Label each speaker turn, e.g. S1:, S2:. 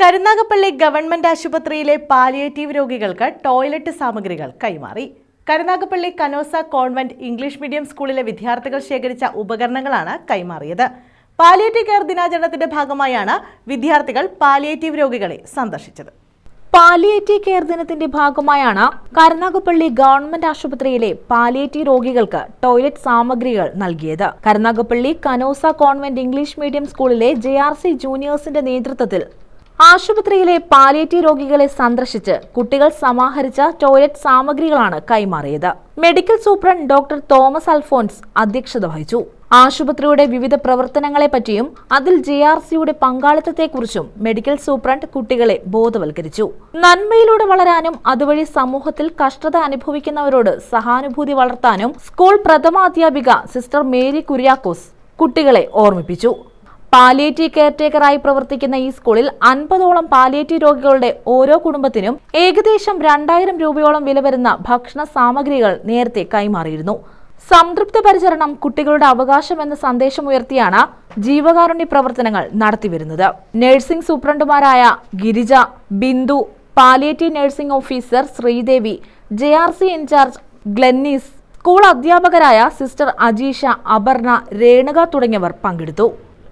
S1: Karunagappally government ആശുപത്രിയിലെ palliative രോഗികൾക്ക് toilet സാമഗ്രികൾ കൈമാറി. Karunagappally Canossa convent English medium സ്കൂളിലെ വിദ്യാർത്ഥികൾ ശേഖരിച്ച ഉപകരണങ്ങളാണ് കൈമാറിയത്. പാലിയേറ്റീവ് കെയർ ദിനാചരണത്തിന്റെ ഭാഗമായാണ് വിദ്യാർത്ഥികൾ പാലിയേറ്റീവ് രോഗികളെ സന്ദർശിച്ചത്.
S2: പാലിയേറ്റീവ് കെയർ ദിനത്തിന്റെ ഭാഗമായാണ് കരുനാഗപ്പള്ളി ഗവൺമെന്റ് ആശുപത്രിയിലെ പാലിയേറ്റീവ് രോഗികൾക്ക് ടോയ്ലറ്റ് സാമഗ്രികൾ നൽകിയത്. Karunagappally Canossa convent English medium സ്കൂളിലെ ജെ ആർ സി ജൂനിയേഴ്സിന്റെ നേതൃത്വത്തിൽ ആശുപത്രിയിലെ പാലിയേറ്റീവ് രോഗികളെ സന്ദർശിച്ച് കുട്ടികൾ സമാഹരിച്ച ടോയ്ലറ്റ് സാമഗ്രികളാണ് കൈമാറിയത്. Medical superintendent doctor Thomas Alphonse അധ്യക്ഷത വഹിച്ചു. ആശുപത്രിയുടെ വിവിധ പ്രവർത്തനങ്ങളെപ്പറ്റിയും അതിൽ ജെ ആർ സിയുടെ പങ്കാളിത്തത്തെക്കുറിച്ചും മെഡിക്കൽ സൂപ്രണ്ട് കുട്ടികളെ ബോധവൽക്കരിച്ചു. നന്മയിലൂടെ വളരാനും അതുവഴി സമൂഹത്തിൽ കഷ്ടത അനുഭവിക്കുന്നവരോട് സഹാനുഭൂതി വളർത്താനും സ്കൂൾ പ്രഥമാധ്യാപിക സിസ്റ്റർ മേരി കുര്യാക്കോസ് കുട്ടികളെ ഓർമ്മിപ്പിച്ചു. പാലിയേറ്റീവ് കെയർടേക്കറായി പ്രവർത്തിക്കുന്ന ഈ സ്കൂളിൽ അൻപതോളം പാലിയേറ്റീവ് രോഗികളുടെ ഓരോ കുടുംബത്തിനും ഏകദേശം രണ്ടായിരം രൂപയോളം വില വരുന്ന ഭക്ഷണ സാമഗ്രികൾ നേരത്തെ കൈമാറിയിരുന്നു. സംതൃപ്ത പരിചരണം കുട്ടികളുടെ അവകാശം എന്ന സന്ദേശം ഉയർത്തിയാണ് ജീവകാരുണ്യ പ്രവർത്തനങ്ങൾ നടത്തിവരുന്നത്. Nursing സൂപ്രണ്ടുമാരായ Girija Bindu palliative nursing officer Sreedevi J R C in-charge Glennis school അധ്യാപകരായ സിസ്റ്റർ അജീഷ അപർണ രേണുക തുടങ്ങിയവർ പങ്കെടുത്തു.